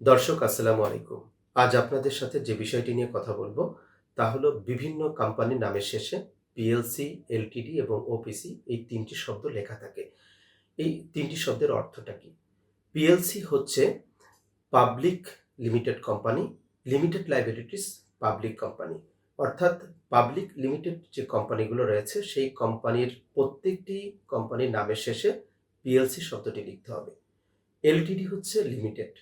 দর্শক, আসসালামু আলাইকুম। আজ আপনাদের সাথে যে বিষয়টি নিয়ে কথা বলব, তা হলো বিভিন্ন কোম্পানির নামের শেষে পিএলসি এলটিডি এবং ওপিসি এই তিনটি শব্দ লেখা থাকে। এই তিনটি শব্দের অর্থটা কি? পিএলসি হচ্ছে public limited company, limited liabilities public company. অর্থাৎ পাবলিক লিমিটেড যে কোম্পানিগুলো রয়েছে, সেই কোম্পানির প্রত্যেকটি কোম্পানির নামের শেষে পিএলসি শব্দটি লিখতে হবে। এলটিডি হচ্ছে limited.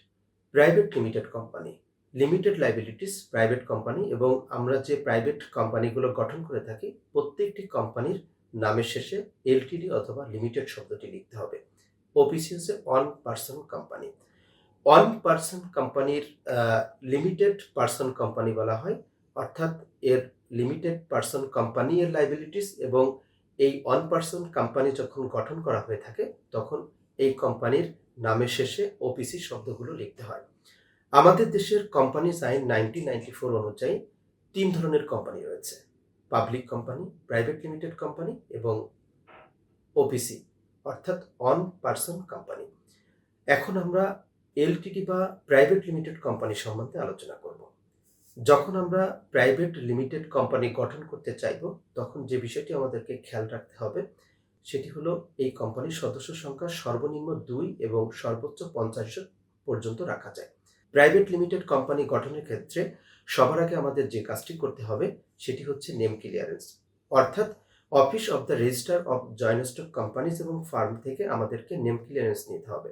Private limited company limited liabilities private company এবং আমরা যে প্রাইভেট কোম্পানিগুলো গঠন করে থাকি, প্রত্যেকটি কোম্পানির নামের শেষে এলটিডি অথবা লিমিটেড শব্দটি লিখতে হবে। ওপিসি হচ্ছে one person company one person কোম্পানির লিমিটেড পার্সন কোম্পানি বলা হয়, অর্থাৎ এর লিমিটেড পার্সন কোম্পানি এর লাইবিলিটিস এবং এই অন পার্সন কোম্পানি যখন গঠন করা হয়ে থাকে, তখন এই কোম্পানির নামের শেষে ওপিসি শব্দগুলো লিখতে হয়। আমাদের দেশের কোম্পানিজ আইন নাইনটিন নাইনটি ফোর অনুযায়ী তিন ধরনের কোম্পানি রয়েছে। Public company private limited company এবং ওপিসি অর্থাৎ অন পার্সন কোম্পানি এখন আমরা এলটিডি বা প্রাইভেট লিমিটেড কোম্পানি সম্বন্ধে আলোচনা করব। যখন আমরা প্রাইভেট লিমিটেড কোম্পানি গঠন করতে চাইব, তখন যে বিষয়টি আমাদেরকে খেয়াল রাখতে হবে, সেটি হলো এই কোম্পানির সদস্য সংখ্যা সর্বনিম্ন দুই এবং সর্বোচ্চ পঞ্চাশ পর্যন্ত রাখা যায়। প্রাইভেট লিমিটেড কোম্পানি গঠনের ক্ষেত্রে সবার আগে আমাদের যে কাজটি করতে হবে, সেটি হচ্ছে নেম ক্লিয়ারেন্স অর্থাৎ office of the register of joint stock companies এবং ফার্ম থেকে আমাদেরকে নেম ক্লিয়ারেন্স নিতে হবে।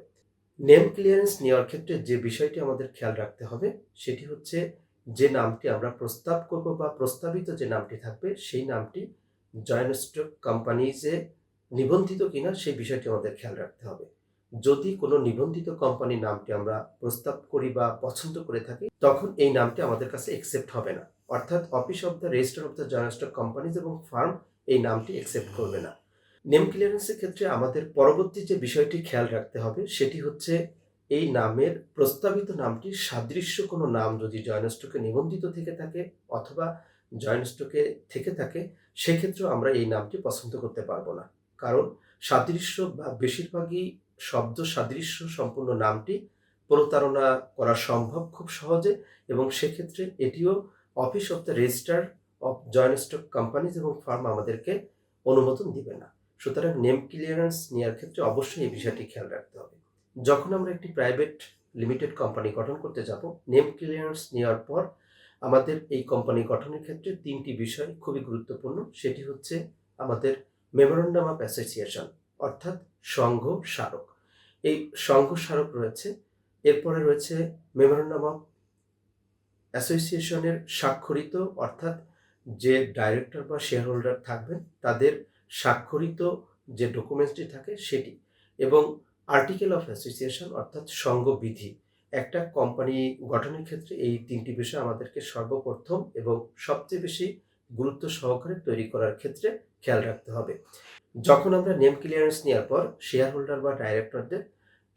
নেম ক্লিয়ারেন্স নেওয়ার ক্ষেত্রে যে বিষয়টি আমাদের খেয়াল রাখতে হবে, সেটি হচ্ছে যে নামটি আমরা প্রস্তাব করব বা প্রস্তাবিত যে নামটি থাকবে, সেই নামটি জয়েন্ট স্টক কোম্পানিজে নিবন্ধিত কিনা, সেই বিষয়টি আমাদের খেয়াল রাখতে হবে। যদি কোনো নিবন্ধিত কোম্পানির নামটি আমরা প্রস্তাব করি বা পছন্দ করে থাকি, তখন এই নামটি আমাদের কাছে একসেপ্ট হবে না। অর্থাৎ office of the register of the stock companies এবং ফার্ম এই নামটি একসেপ্ট করবে না। নেম ক্লিয়ারেন্সের ক্ষেত্রে আমাদের পরবর্তী যে বিষয়টি খেয়াল রাখতে হবে, সেটি হচ্ছে এই নামের প্রস্তাবিত নামটি সাদৃশ্য কোনো নাম যদি জয়েন্ট স্টকে নিবন্ধিত থেকে থাকে অথবা জয়েন্ট স্টকে থেকে থাকে, সেক্ষেত্রেও আমরা এই নামটি পছন্দ করতে পারব না। কারণ সাদৃশ্য বা বেশিরভাগই শব্দ সাদৃশ্য সম্পূর্ণ নামটি প্রতারণা করা সম্ভব খুব সহজে এবং সেক্ষেত্রে এটিও office of the register of joint stock companies এবং ফার্ম আমাদেরকে অনুমোদন দিবে না। সুতরাং নেম ক্লিয়ারেন্স নেওয়ার ক্ষেত্রে অবশ্যই এই বিষয়টি খেয়াল রাখতে হবে। যখন আমরা একটি প্রাইভেট লিমিটেড কোম্পানি গঠন করতে যাব, নেম ক্লিয়ারেন্স নেওয়ার পর আমাদের এই কোম্পানি গঠনের ক্ষেত্রে তিনটি বিষয় খুবই গুরুত্বপূর্ণ। সেটি হচ্ছে আমাদের মেমোরেন্ডাম অফ অ্যাসোসিয়েশন, অর্থাৎ সংঘ স্মারক। এই সংঘ স্মারক রয়েছে। এরপরে রয়েছে মেমোরেন্ডাম অফ অ্যাসোসিয়েশনের স্বাক্ষরিত, অর্থাৎ যে ডাইরেক্টর বা শেয়ার হোল্ডার থাকবেন, তাদের স্বাক্ষরিত যে ডকুমেন্টসটি থাকে সেটি এবং আর্টিকেল অফ অ্যাসোসিয়েশন, অর্থাৎ সংঘবিধি, একটা কোম্পানি গঠনের ক্ষেত্রে এই তিনটি বিষয় আমাদেরকে সর্বপ্রথম এবং সবচেয়ে বেশি গুরুত্ব সহকারে তৈরি করার ক্ষেত্রে খেয়াল রাখতে হবে। যখন আমরা নেম ক্লিয়ারেন্স নেওয়ার পর শেয়ার হোল্ডার বা ডাইরেক্টরদের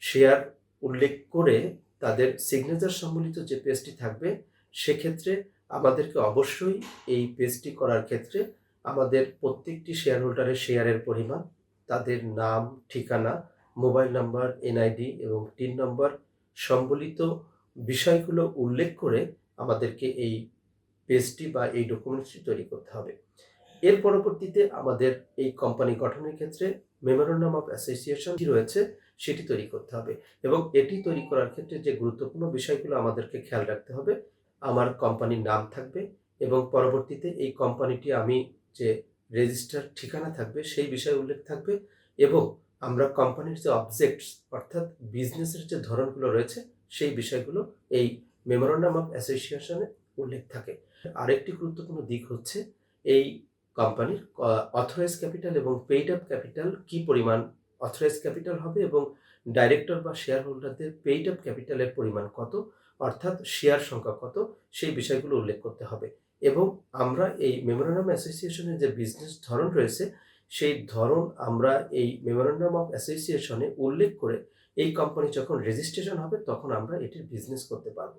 শেয়ার উল্লেখ করে তাদের সিগনেচার সম্বলিত যে পেজটি থাকবে, সেক্ষেত্রে আমাদেরকে অবশ্যই এই পেজটি করার ক্ষেত্রে আমাদের প্রত্যেকটি শেয়ার হোল্ডারের শেয়ারের পরিমাণ, তাদের নাম, ঠিকানা মোবাইল নাম্বার এনআইডি এবং টিন নম্বর সম্বলিত বিষয়গুলো উল্লেখ করে আমাদেরকে এই পেজটি বা এই ডকুমেন্টসটি তৈরি করতে হবে। এর পরবর্তীতে আমাদের এই কোম্পানি গঠনের ক্ষেত্রে মেমোরেন্ডাম অফ অ্যাসোসিয়েশন রয়েছে সেটি তৈরি করতে হবে এবং এটি তৈরি করার ক্ষেত্রে যে গুরুত্বপূর্ণ বিষয়গুলো আমাদেরকে খেয়াল রাখতে হবে, আমার কোম্পানির নাম থাকবে এবং পরবর্তীতে এই কোম্পানিটি আমি যে রেজিস্টার ঠিকানা থাকবে সেই বিষয় উল্লেখ থাকবে এবং আমরা কোম্পানির যে অবজেক্টস অর্থাৎ বিজনেসের যে ধরনগুলো রয়েছে সেই বিষয়গুলো এই মেমোরেন্ডাম অফ অ্যাসোসিয়েশনে উল্লেখ থাকে। আরেকটি গুরুত্বপূর্ণ দিক হচ্ছে এই কোম্পানির অথরাইজ ক্যাপিটাল এবং পেইড আপ ক্যাপিটাল কি পরিমাণ অথরাইজ ক্যাপিটাল হবে এবং ডাইরেক্টর বা শেয়ার হোল্ডারদের পেইড আপ ক্যাপিটালের পরিমাণ কত, অর্থাৎ শেয়ার সংখ্যা কত, সেই বিষয়গুলো উল্লেখ করতে হবে। এবং আমরা এই মেমোরেন্ডাম অ্যাসোসিয়েশনের যে বিজনেস ধরন রয়েছে, সেই ধরন আমরা এই মেমোরেন্ডাম অফ অ্যাসোসিয়েশনে উল্লেখ করে এই কোম্পানি যখন রেজিস্ট্রেশন হবে, তখন আমরা এটির বিজনেস করতে পারব।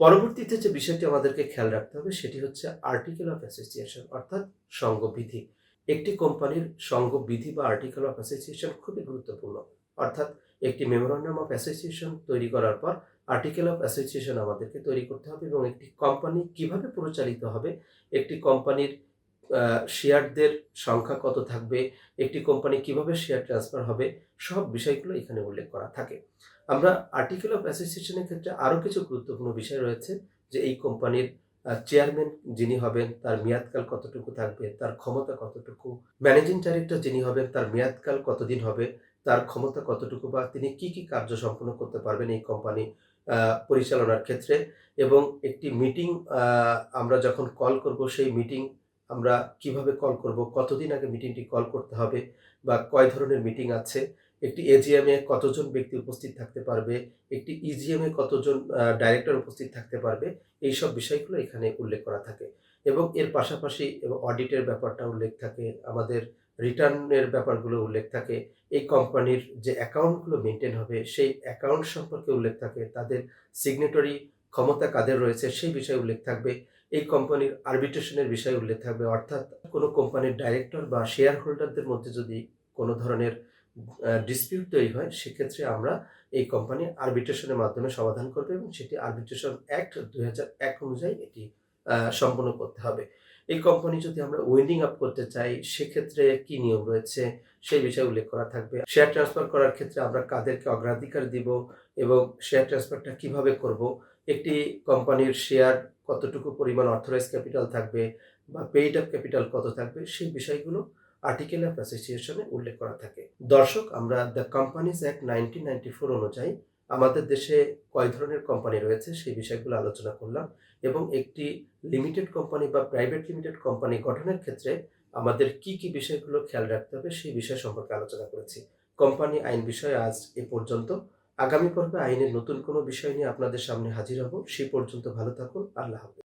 পরবর্তীতে যে বিষয়টি আমাদেরকে খেয়াল রাখতে হবে, সেটি হচ্ছে আর্টিকেল অফ অ্যাসোসিয়েশন অর্থাৎ সংঘবিধি একটি কোম্পানির সংঘবিধি বা আর্টিকেল অফ অ্যাসোসিয়েশন খুবই গুরুত্বপূর্ণ। অর্থাৎ একটি মেমোরান্ডাম অফ অ্যাসোসিয়েশন তৈরি করার পর আর্টিকেল অফ অ্যাসোসিয়েশন আমাদেরকে তৈরি করতে হবে এবং একটি কোম্পানি কীভাবে পরিচালিত হবে, একটি কোম্পানির শেয়ারদের সংখ্যা কত থাকবে, একটি কোম্পানি কীভাবে শেয়ার ট্রান্সফার হবে, সব বিষয়গুলো এখানে উল্লেখ করা থাকে। আমরা আর্টিকেল অফ অ্যাসোসিয়েশনের ক্ষেত্রে আরও কিছু গুরুত্বপূর্ণ বিষয় রয়েছে, যে এই কোম্পানির চেয়ারম্যান যিনি হবেন, তার মেয়াদকাল কতটুকু থাকবে, তার ক্ষমতা কতটুকু ম্যানেজিং ডাইরেক্টর যিনি হবেন, তার মেয়াদকাল কতদিন হবে, তার ক্ষমতা কতটুকু বা তিনি কি কি কার্য সম্পন্ন করতে পারবেন এই কোম্পানি পরিচালনার ক্ষেত্রে। এবং একটি মিটিং আমরা যখন কল করব, সেই মিটিং আমরা কীভাবে কল করব, কতদিন আগে মিটিংটি কল করতে হবে বা কয় ধরনের মিটিং আছে, একটি এজিএম কতজন ব্যক্তি উপস্থিত থাকতে পারবে, একটি ইজিএমে কতজন ডাইরেক্টর উপস্থিত থাকতে পারবে, এই সব বিষয়গুলো এখানে উল্লেখ করা থাকে। এবং এর পাশাপাশি অডিটের ব্যাপারটা উল্লেখ থাকে, আমাদের রিটার্নের ব্যাপারগুলো উল্লেখ থাকে, এই কোম্পানির যে অ্যাকাউন্টগুলো মেনটেন হবে, সেই অ্যাকাউন্ট সম্পর্কে উল্লেখ থাকে, তাদের সিগনেটরি ক্ষমতা কাদের রয়েছে সেই বিষয়ে উল্লেখ থাকবে, এই কোম্পানির আরবিট্রেশনের বিষয়ে উল্লেখ থাকবে, অর্থাৎ কোনো কোম্পানির ডাইরেক্টর বা শেয়ার হোল্ডারদের মধ্যে যদি কোনো ধরনের ডিসপিউট তৈরি হয়, সেক্ষেত্রে আমরা এই কোম্পানি আরবিট্রেশনের মাধ্যমে সমাধান করবে এবং সেটি আরবিট্রেশন অ্যাক্ট দুই এক অনুযায়ী এটি সম্পন্ন করতে হবে। এই কোম্পানি যদি আমরা উইন্ডিং আপ করতে চাই, সেক্ষেত্রে কি নিয়ম রয়েছে সেই বিষয়ে উল্লেখ করা থাকবে। শেয়ার ট্রান্সফার করার ক্ষেত্রে আমরা কাদেরকে অগ্রাধিকার দিব এবং শেয়ার ট্রান্সফারটা কীভাবে করব একটি কোম্পানির শেয়ার কতটুকু পরিমাণ অথরাইজ ক্যাপিটাল থাকবে বা পেইড আপ ক্যাপিটাল কত থাকবে, সেই বিষয়গুলো আর্টিকেল অফ অ্যাসোসিয়েশনে উল্লেখ করা থাকে। দর্শক, আমরা the companies act nineteen ninety four অনুযায়ী আমাদের দেশে কয় ধরনের কোম্পানি রয়েছে, সেই বিষয়গুলো আলোচনা করলাম এবং একটি লিমিটেড কোম্পানি বা প্রাইভেট লিমিটেড কোম্পানি গঠনের ক্ষেত্রে আমাদের কি কি বিষয়গুলো খেয়াল রাখতে হবে, সেই বিষয় সম্পর্কে আলোচনা করেছি। কোম্পানি আইন বিষয়ে আজ এ পর্যন্ত আগামী পর্বে আইনের নতুন কোনো বিষয় নিয়ে আপনাদের সামনে হাজির হব। সে পর্যন্ত ভালো থাকুন। আল্লাহ হাফেজ।